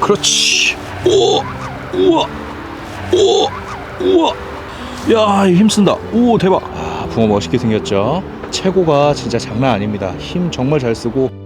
그렇지. 오, 우와, 오, 우와. 야, 힘쓴다. 오, 대박. 아, 붕어 멋있게 생겼죠? 최고가 진짜 장난 아닙니다. 힘 정말 잘 쓰고.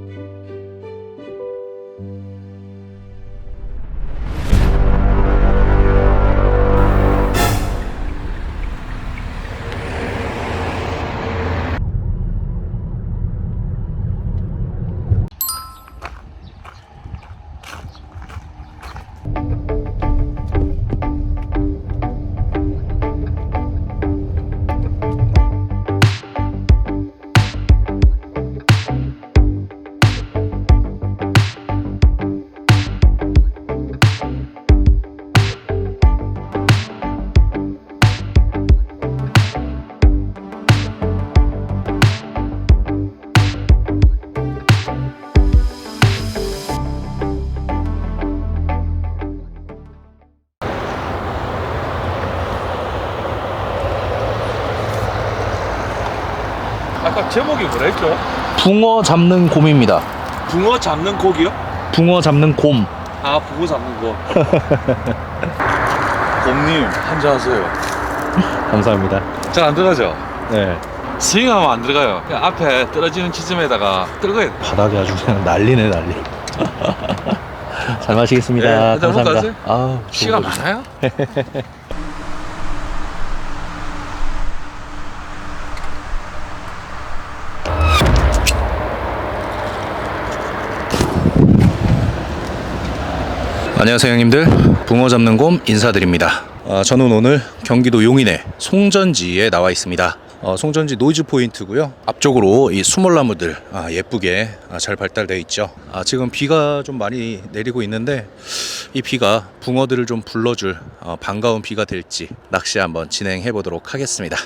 아까 제목이 뭐라 했죠? 붕어 잡는 곰입니다. 붕어 잡는 고기요? 붕어 잡는 곰. 아 붕어 잡는 거 곰님 한잔 하세요 감사합니다. 잘 안 들어가죠? 네. 스윙하면 안 들어가요 그냥 앞에 떨어지는 지점에다가 들어가야 돼 바닥이 아주 그냥 난리네, 난리. 잘 마시겠습니다. 네, 일단 감사합니다. 아, 시간 많아요? 안녕하세요 형님들. 붕어 잡는 곰 인사드립니다. 아, 저는 오늘 경기도 용인의 송전지에 나와 있습니다. 어, 송전지 노이즈 포인트고요. 앞쪽으로 이 수몰나무들 아, 예쁘게 아, 잘 발달되어 있죠. 아, 지금 비가 좀 많이 내리고 있는데 이 비가 붕어들을 좀 불러줄 어, 반가운 비가 될지 낚시 한번 진행해 보도록 하겠습니다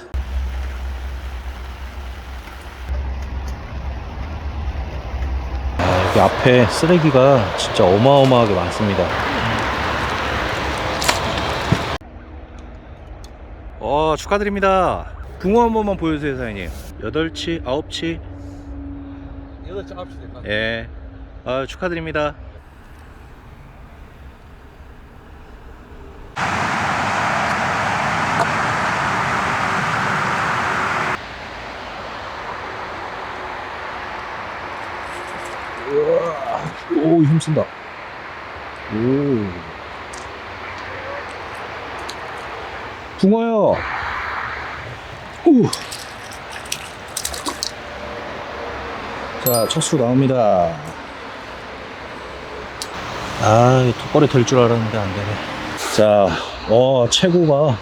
여기 앞에 쓰레기가 진짜 어마어마하게 많습니다. 어, 축하드립니다. 붕어 한 번만 보여주세요, 사장님. 8치, 9치. 8시 9시 될까? 예. 아, 축하드립니다. 오, 힘쓴다. 오. 붕어요. 우. 자, 첫 수 나옵니다. 아, 이 턱걸이 될 줄 알았는데 안 되네. 자, 어, 최고가,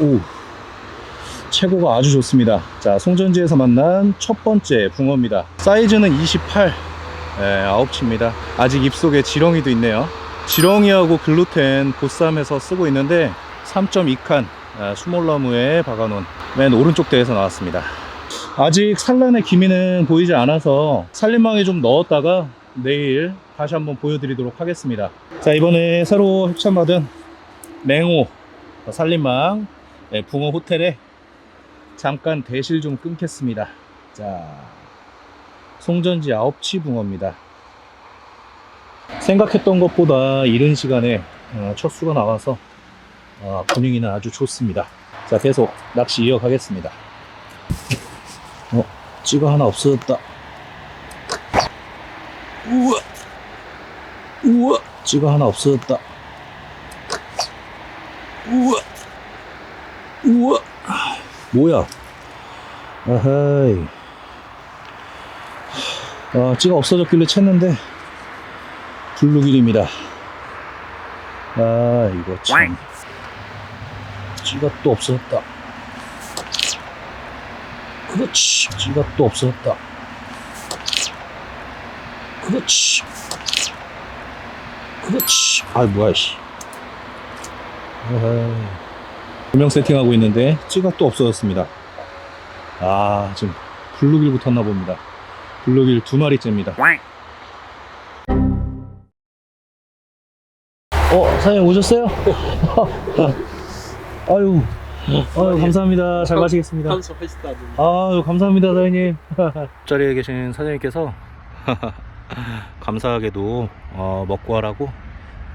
오, 최고가 아주 좋습니다. 자, 송전지에서 만난 첫 번째 붕어입니다. 사이즈는 28, 예, 아홉치입니다. 아직 입속에 지렁이도 있네요. 지렁이하고 글루텐 보쌈해서 쓰고 있는데 3.2칸 아, 수몰나무에 박아놓은 맨 오른쪽 대에서 나왔습니다. 아직 산란의 기미는 보이지 않아서 살림망에 좀 넣었다가 내일 다시 한번 보여드리도록 하겠습니다. 자 이번에 새로 협찬받은 맹호 살림망 네, 붕어 호텔에 잠깐 대실 좀 끊겠습니다. 자 송전지 아홉치 붕어입니다. 생각했던 것보다 이른 시간에 어, 첫 수가 나와서 어, 분위기는 아주 좋습니다. 자 계속 낚시 이어가겠습니다. 어, 찌가 하나 없어졌다. 우와, 우와, 찌가 하나 없어졌다. 우와, 우와, 뭐야? 아하이. 아, 찌가 없어졌길래 챘는데 블루길입니다. 아, 이거 참. 찌가 또 없어졌다. 그렇지. 찌가 또 없어졌다. 그렇지. 그렇지. 아, 뭐야, 씨. 조명 세팅하고 있는데 찌가 또 없어졌습니다. 아, 지금 블루길 붙었나 봅니다. 블루길 두 마리째입니다. 어, 사장님 오셨어요? 아유, 아유, 감사합니다. 잘 마시겠습니다. 아유 감사합니다 사장님 자리에 계신 사장님께서 감사하게도 어, 먹고 하라고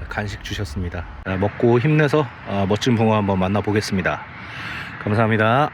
간식 주셨습니다. 아, 먹고 힘내서 아, 멋진 붕어 한번 만나보겠습니다. 감사합니다.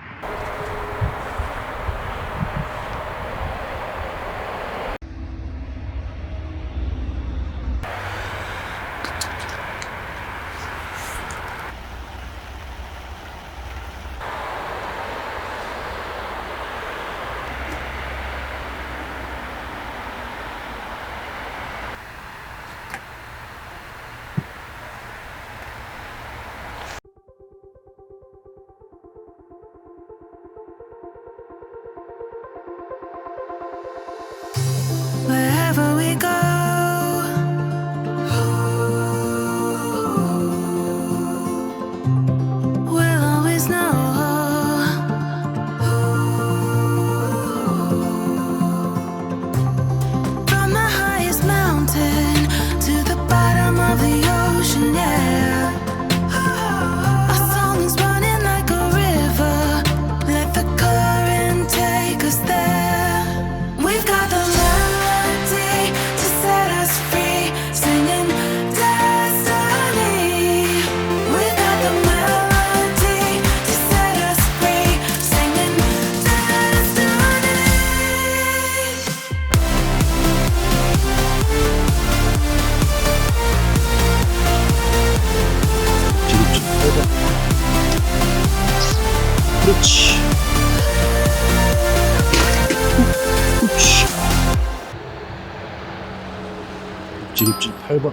입질 8번.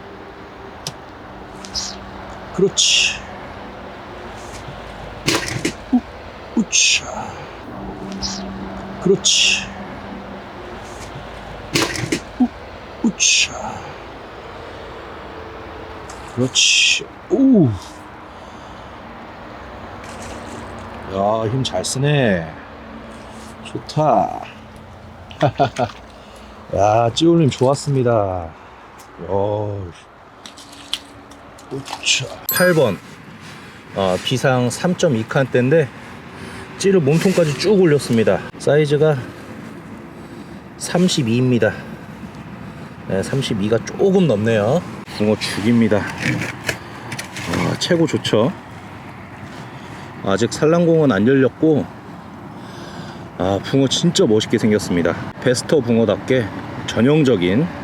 그렇지. 우, 우차. 그렇지. 우, 우차. 그렇지. 오. 야, 힘 잘 쓰네. 좋다. 야, 찌올림 좋았습니다. 야, 우차. 8번. 어, 비상 3.2칸대인데, 찌를 몸통까지 쭉 올렸습니다. 사이즈가 32입니다. 네, 32가 조금 넘네요. 붕어 죽입니다. 아, 최고 좋죠. 아직 산란공은 안 열렸고, 아, 붕어 진짜 멋있게 생겼습니다. 베스터 붕어답게 전형적인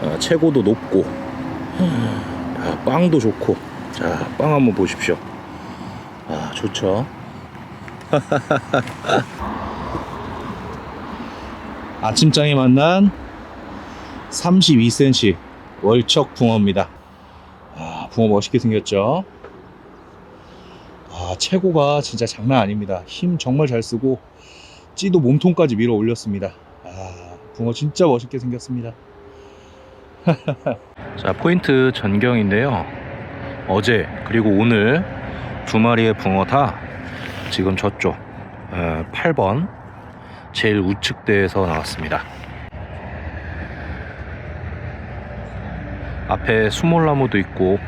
어, 최고도 높고, 야, 빵도 좋고, 자, 빵 한번 보십시오. 아, 좋죠. 아침장에 만난 32cm 월척 붕어입니다. 아, 붕어 멋있게 생겼죠? 아, 최고가 진짜 장난 아닙니다. 힘 정말 잘 쓰고, 찌도 몸통까지 밀어 올렸습니다. 아, 붕어 진짜 멋있게 생겼습니다. 자, 포인트 전경인데요. 어제, 그리고 오늘 두 마리의 붕어 다 지금 저쪽, 어, 8번, 제일 우측대에서 나왔습니다. 앞에 수몰나무도 있고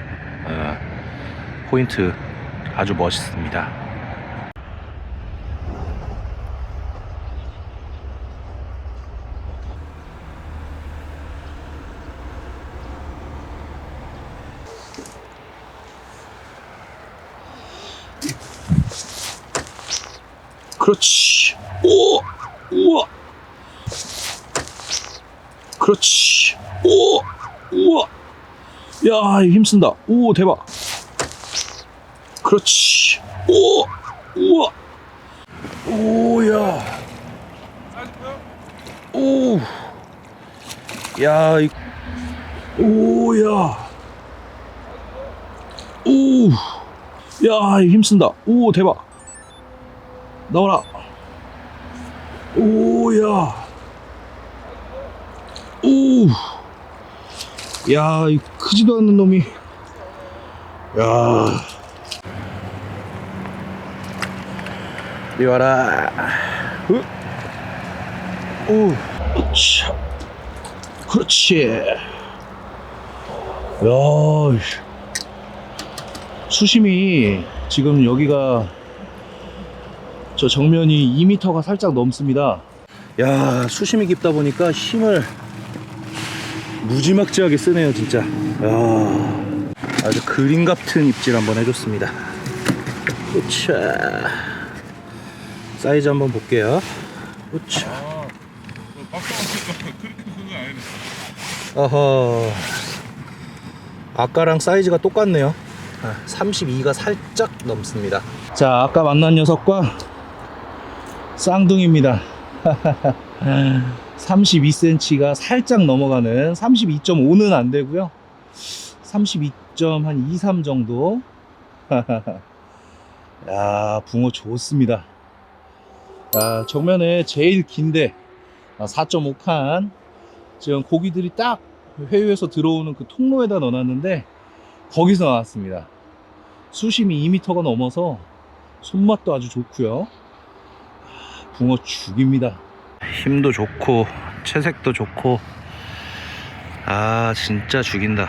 어, 포인트 아주 멋있습니다. 그렇지. 오, 우와. 그렇지. 오, 우와. 야, 힘쓴다. 오, 대박. 그렇지. 오, 우와. 오야. 오. 야, 이, 오야. 오. 야, 힘쓴다. 오, 대박. 나와라. 오야. 오. 야, 이 크지도 않는 놈이. 야. 이리 와라. 으. 오. 차. 그렇지. 야. 씨. 수심이 지금 여기가 저 정면이 2m가 살짝 넘습니다. 야, 수심이 깊다 보니까 힘을 무지막지하게 쓰네요, 진짜. 야. 아주 그림 같은 입질 한번 해줬습니다. 우차. 사이즈 한번 볼게요. 우차. 어허. 아까랑 사이즈가 똑같네요. 32가 살짝 넘습니다. 자, 아까 만난 녀석과 쌍둥이입니다. 32cm가 살짝 넘어가는 32.5는 안 되고요. 32.한 2, 3 정도. 야, 붕어 좋습니다. 아, 정면에 제일 긴데 4.5칸. 지금 고기들이 딱 회유에서 들어오는 그 통로에다 넣어놨는데 거기서 나왔습니다. 수심이 2m가 넘어서 손맛도 아주 좋고요. 아, 붕어 죽입니다. 힘도 좋고 채색도 좋고 아 진짜 죽인다.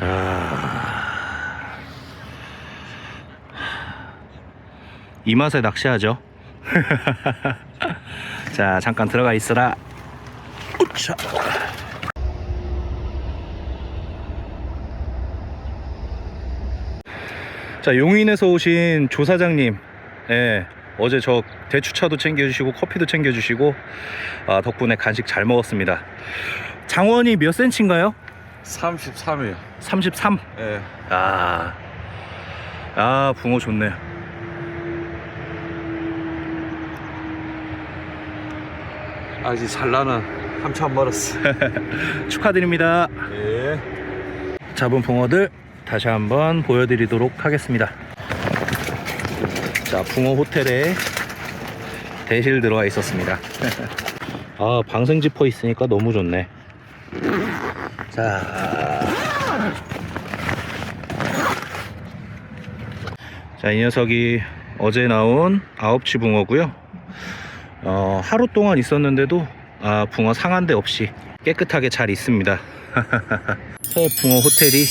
아... 이 맛에 낚시하죠. 자 잠깐 들어가 있어라. 우차. 자 용인에서 오신 조 사장님 예, 어제 저 대추차도 챙겨주시고 커피도 챙겨주시고 아, 덕분에 간식 잘 먹었습니다 장원이 몇 센치인가요? 33이요. 33 예. 아, 아 붕어 좋네요 아직 산란은 한참 멀었어. 축하드립니다 예. 잡은 붕어들 다시 한번 보여드리도록 하겠습니다 자 붕어 호텔에 대실 들어와 있었습니다 아 방생 지퍼 있으니까 너무 좋네 자, 자, 이 녀석이 어제 나온 아홉치 붕어고요. 어, 하루 동안 있었는데도 아, 붕어 상한 데 없이 깨끗하게 잘 있습니다. 새 붕어 호텔이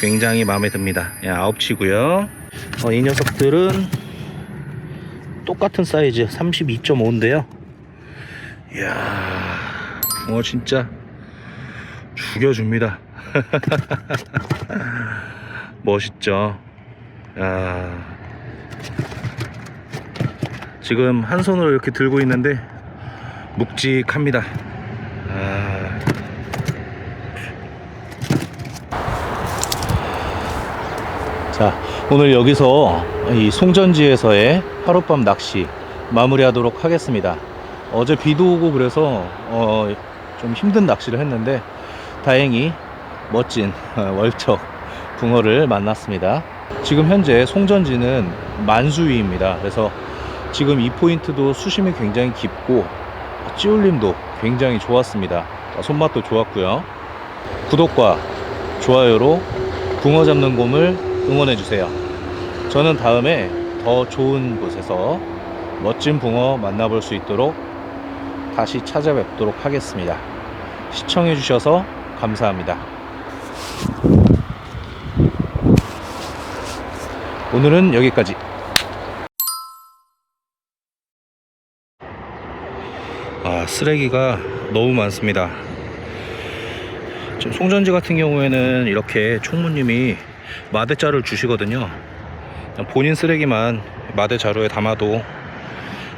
굉장히 마음에 듭니다. 예, 아홉치고요. 어, 이 녀석들은 똑같은 사이즈 32.5인데요. 이야, 붕어 진짜 죽여줍니다. 멋있죠? 야. 지금 한 손으로 이렇게 들고 있는데 묵직합니다. 아. 자, 오늘 여기서 이 송전지에서의 하룻밤 낚시 마무리하도록 하겠습니다. 어제 비도 오고 그래서 어, 좀 힘든 낚시를 했는데 다행히 멋진 어, 월척 붕어를 만났습니다. 지금 현재 송전지는 만수위입니다. 그래서 지금 이 포인트도 수심이 굉장히 깊고 찌울림도 굉장히 좋았습니다. 어, 손맛도 좋았고요. 구독과 좋아요로 붕어 잡는 곰을 응원해 주세요. 저는 다음에 더 좋은 곳에서 멋진 붕어 만나볼 수 있도록 다시 찾아뵙도록 하겠습니다. 시청해 주셔서 감사합니다. 오늘은 여기까지. 아, 쓰레기가 너무 많습니다. 지금 송전지 같은 경우에는 이렇게 총무님이 마대자를 주시거든요. 본인 쓰레기만 마대 자루에 담아도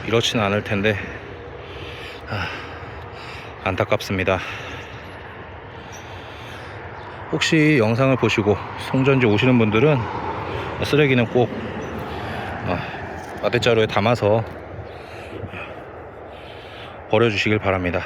이렇지는 않을 텐데 아, 안타깝습니다. 혹시 영상을 보시고 송전지 오시는 분들은 쓰레기는 꼭 어, 마대자루에 담아서 버려주시길 바랍니다.